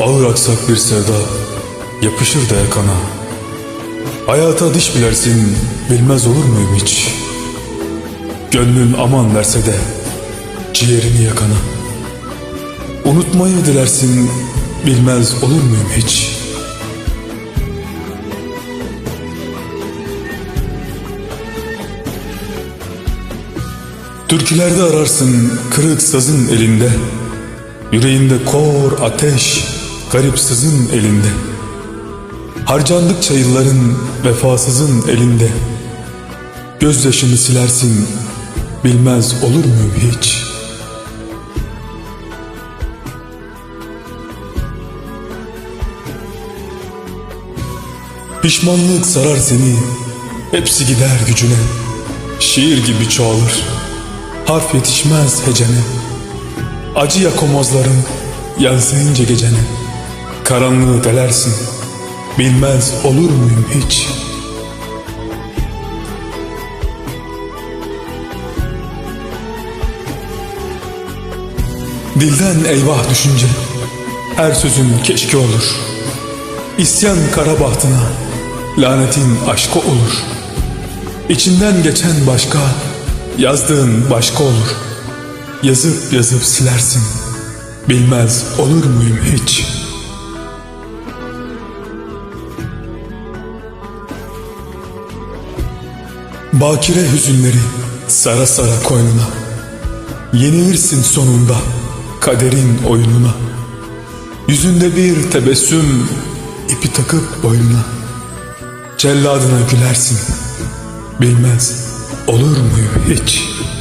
Ağır aksak bir sevda yapışır da yakana. Hayata diş bilersin bilmez olur muyum hiç? Gönlün aman verse de ciğerini yakana. Unutmayı dilersin bilmez olur muyum hiç? Türkülerde ararsın kırık sazın elinde Yüreğinde kor ateş garip sızın elinde. Harcandıkça yılların vefasızın elinde. Gözyaşını silersin bilmez olur muyum hiç? Pişmanlık sarar seni Hepsi gider gücüne. Şiir gibi çoğalır Harf yetişmez hecene. Acı yakomozların Yansıyınca gecene Karanlığı delersin. Bilmez olur muyum hiç? Dilden eyvah düşünce Her sözün keşke olur. İsyan kara bahtına Lanetin aşkı olur. İçinden geçen başka Yazdığın başka olur. Yazıp yazıp silersin. Bilmez olur muyum hiç Bakire hüzünleri Sara sara koynuna. Yenilirsin sonunda Kaderin oyununa. Yüzünde bir tebessüm ipi takıp boynuna. Celladına gülersin. Bilmez olur muyum hiç?''